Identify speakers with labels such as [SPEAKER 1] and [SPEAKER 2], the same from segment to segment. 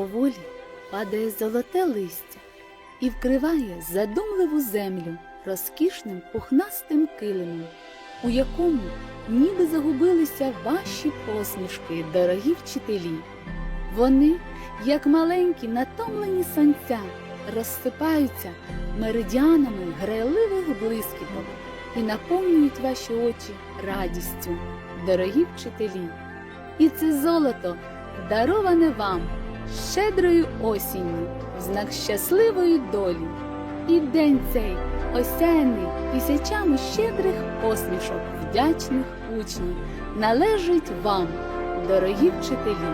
[SPEAKER 1] поволі падає золоте листя і вкриває задумливу землю розкішним пухнастим килимом, у якому ніби загубилися ваші посмішки, дорогі вчителі. Вони, як маленькі натомлені сонця, розсипаються меридіанами грайливих блискіток і наповнюють ваші очі радістю, дорогі вчителі. І це золото дароване вам щедрою осінню, в знак щасливої долі. І день цей осяяний тисячами щедрих посмішок вдячних учнів належить вам, дорогі вчителі.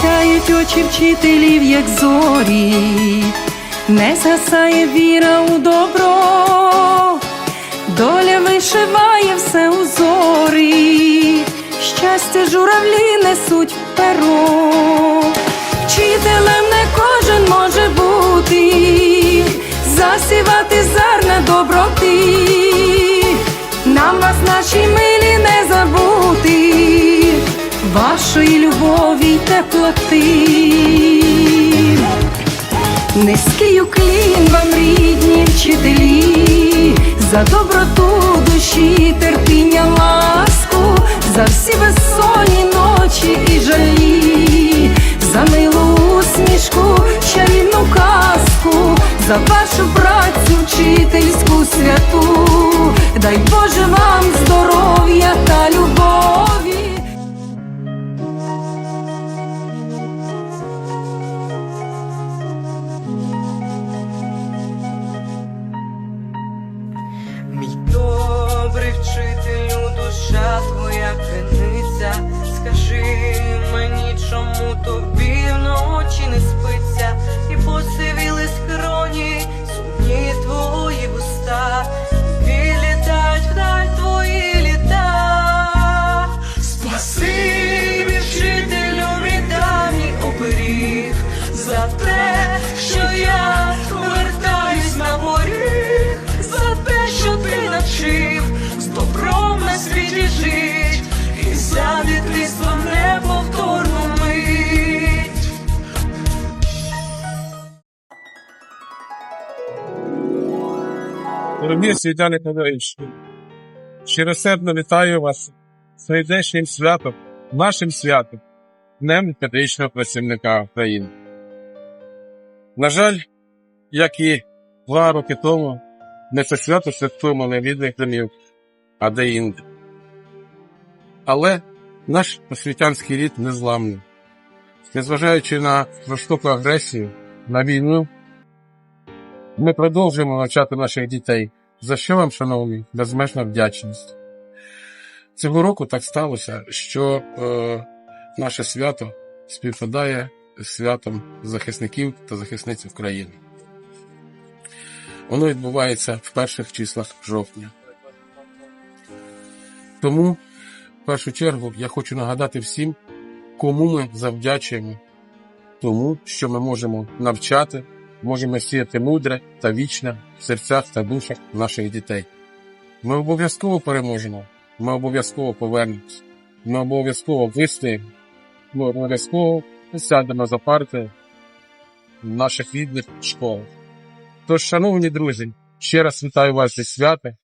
[SPEAKER 2] Сяють очі вчителів, як зорі, не згасає віра у добро, доля вишиває все у зорі, щастя журавлі несуть в перо, вчителем не кожен може бути, засівати зерна доброти, нам вас наші милі не забути вашої любові й теплоти. Низький уклін вам, рідні вчителі, за доброту душі, терпіння, ласку, за всі безсонні ночі і жалі, за милу усмішку, чарівну казку, за вашу працю вчительську святу, дай Боже вам здоров'я
[SPEAKER 3] Дорогі світяни Кадовичі, щиросердно вітаю вас з найдешнім святом, нашим святом, Днем педагогічного працівника України. На жаль, як і два роки тому, ми це свято святкуємо не рідних домів, а де інде. Але наш освітянський рід незламний. Незважаючи на жорстоку агресію, на війну, ми продовжуємо навчати наших дітей, за що вам, шановні, безмежна вдячність. Цього року так сталося, що е, наше свято співпадає з святом захисників та захисниць України. Воно відбувається в перших числах жовтня. Тому, в першу чергу, я хочу нагадати всім, кому ми завдячуємо тому, що ми можемо навчати, можемо сіяти мудре та вічне в серцях та душах наших дітей. Ми обов'язково переможемо, ми обов'язково повернемось, ми обов'язково вистоїмо, ми обов'язково сядемо за парти в наших рідних школах. Тож, шановні друзі, ще раз вітаю вас зі свята,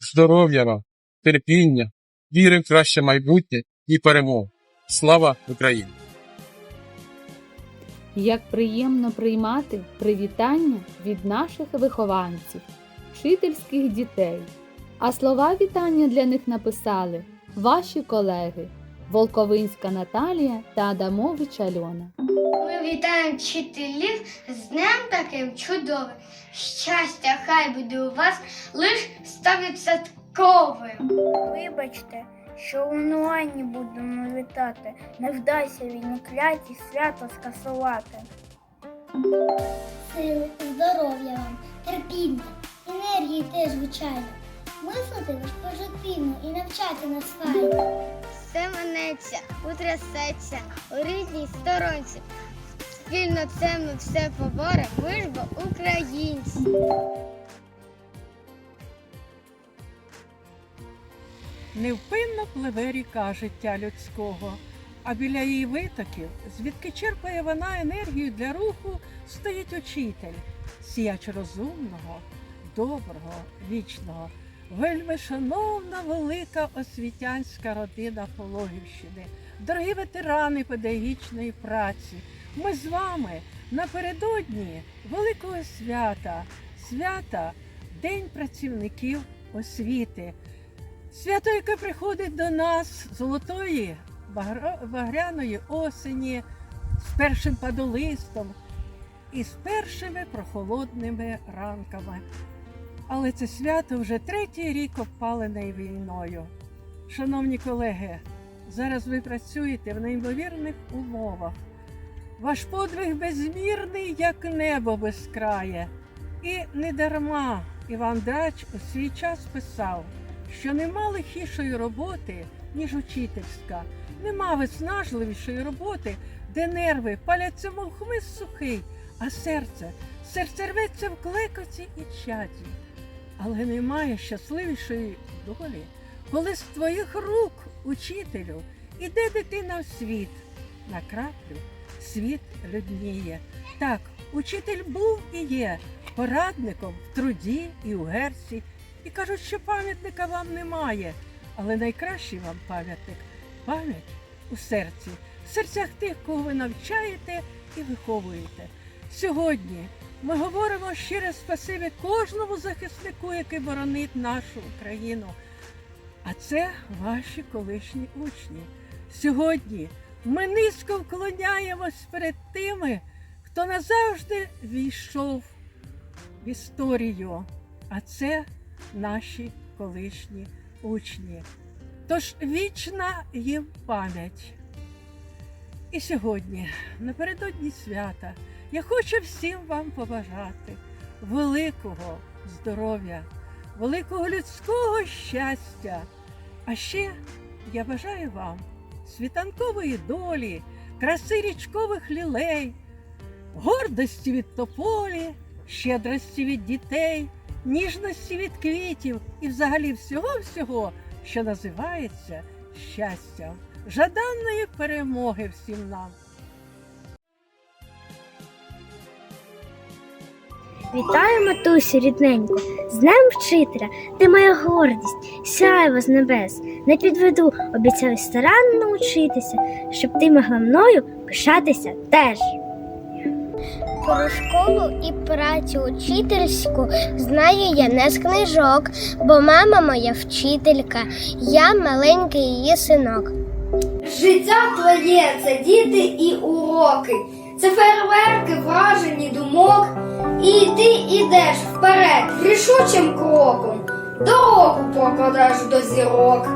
[SPEAKER 3] здоров'я вам, терпіння, віри в краще майбутнє і перемогу. Слава Україні!
[SPEAKER 1] Як приємно приймати привітання від наших вихованців, вчительських дітей. А слова вітання для них написали ваші колеги Волковинська Наталія та Адамович Альона.
[SPEAKER 4] Ми вітаємо вчителів з днем таким чудовим. Щастя, хай буде у вас лиш стовідсотковим.
[SPEAKER 5] Вибачте, що в онлайні будемо вітати. Не вдасться він кляті свято скасувати.
[SPEAKER 6] Сили, здоров'я вам, терпіння, енергії теж, звичайно. Мислити лиш позитивно і навчати нас файно.
[SPEAKER 4] Все минеться, утрясеться у рідній сторонці. Спільно це ми все поборемо, ми ж бо українці.
[SPEAKER 7] Невпинно пливе ріка життя людського, а біля її витоків, звідки черпає вона енергію для руху, стоїть учитель, сіяч розумного, доброго, вічного, вельми шановна велика освітянська родина Пологівщини, дорогі ветерани педагогічної праці. Ми з вами напередодні великого свята, свята День працівників освіти. Свято, яке приходить до нас золотої багряної осені з першим падолистом і з першими прохолодними ранками. Але це свято вже третій рік обпалене війною. Шановні колеги, зараз ви працюєте в неймовірних умовах. Ваш подвиг безмірний, як небо безкрає. І не дарма Іван Драч у свій час писав, що нема лихішої роботи, ніж учительська, нема виснажливішої роботи, де нерви паляться, мов хмиз сухий, а серце, серце рветься в клекоті і чаді. Але немає щасливішої долі, коли з твоїх рук, учителю, іде дитина в світ. На краплю світ людніє. Так, учитель був і є порадником в труді і у герці. І кажуть, що пам'ятника вам немає. Але найкращий вам пам'ятник пам'ять у серці, в серцях тих, кого ви навчаєте і виховуєте. Сьогодні ми говоримо щире спасибі кожному захиснику, який боронить нашу Україну. А це ваші колишні учні. Сьогодні ми низько вклоняємось перед тими, хто назавжди війшов в історію, а це наші колишні учні. Тож вічна їм пам'ять. І сьогодні, напередодні свята, я хочу всім вам побажати великого здоров'я, великого людського щастя. А ще я бажаю вам світанкової долі, краси річкових лілей, гордості від тополі, щедрості від дітей, ніжності від квітів і взагалі всього-всього, що називається щастям, жаданої перемоги всім нам.
[SPEAKER 8] Вітаю, матусю, рідненько, з Днем вчителя, ти моя гордість, сяйво з небес. Не підведу, обіцяю старанно учитися, щоб ти могла мною пишатися теж.
[SPEAKER 6] Про школу і працю учительську знаю я не з книжок, бо мама моя вчителька, я маленький її синок.
[SPEAKER 9] Життя твоє це діти і уроки, це фейерверки, вражені думок. І ти ідеш вперед рішучим кроком, дорогу прокладеш до зірок.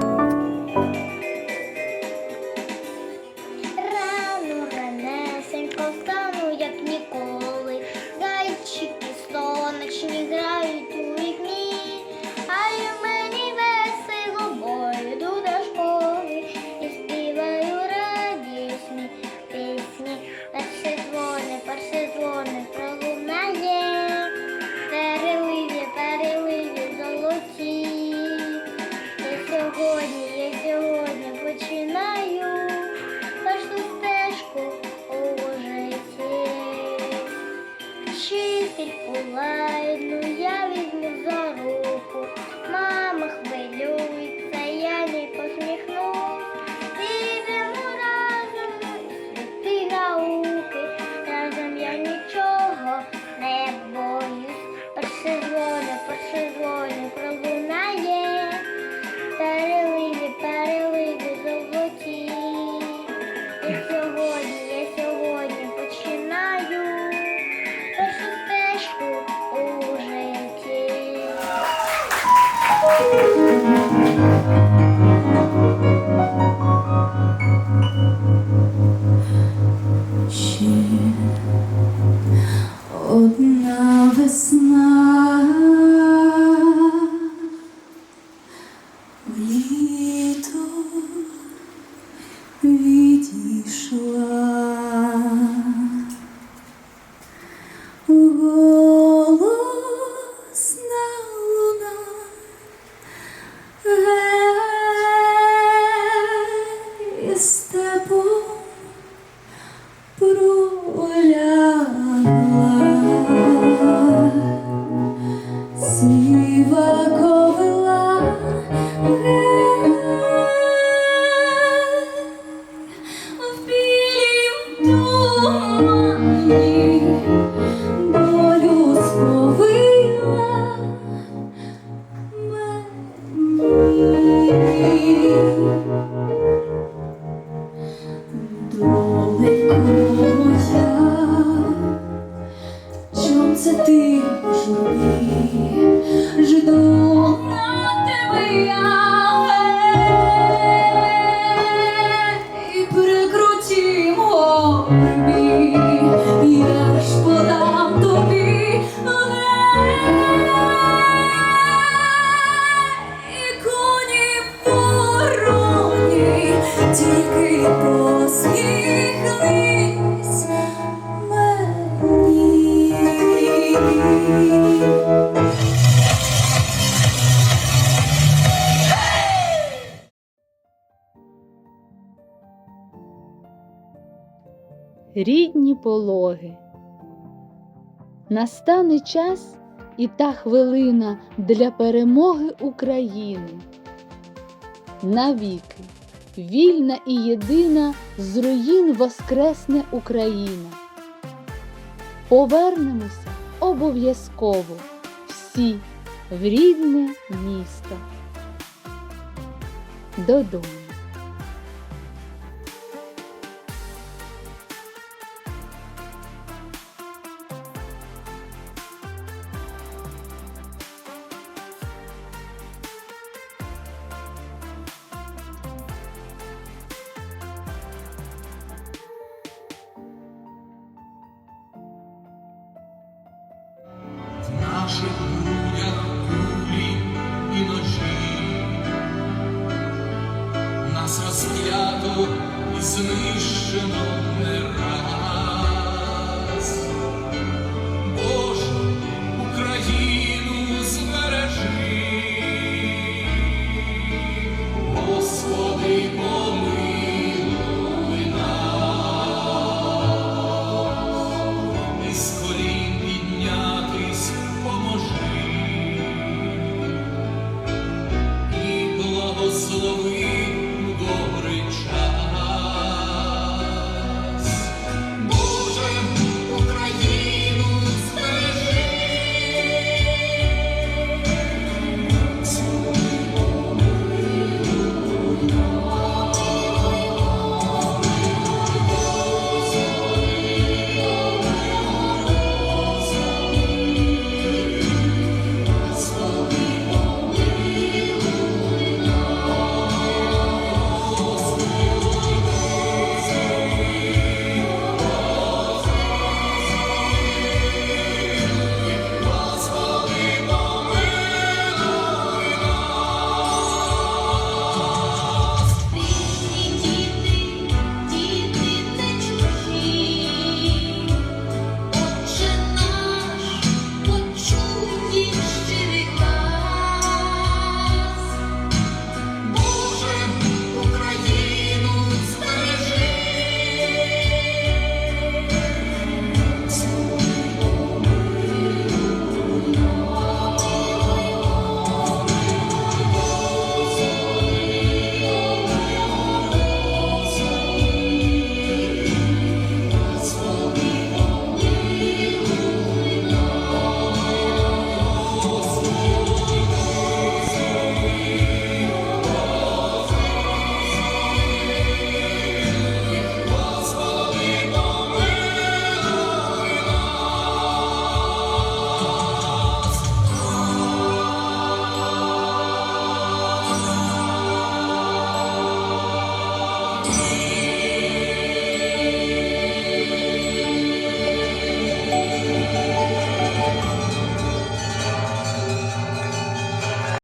[SPEAKER 6] Перший дзвони пролунає, переливі, переливі золоті. Я сьогодні, я сьогодні починаю першу стежку у житті.
[SPEAKER 2] Одна весна Puru. моя, чом це ти журбі, жду на тебе я прикрутімо мій, я ж подам тобі. Тільки посміх
[SPEAKER 1] рідні пологи. Настане час і та хвилина для перемоги України. Навіки, вільна і єдина з руїн воскресне Україна. Повернемося обов'язково всі в рідне місто. Додому.
[SPEAKER 10] Наших грудях кулі і ножі, нас розп'ято і знищено не.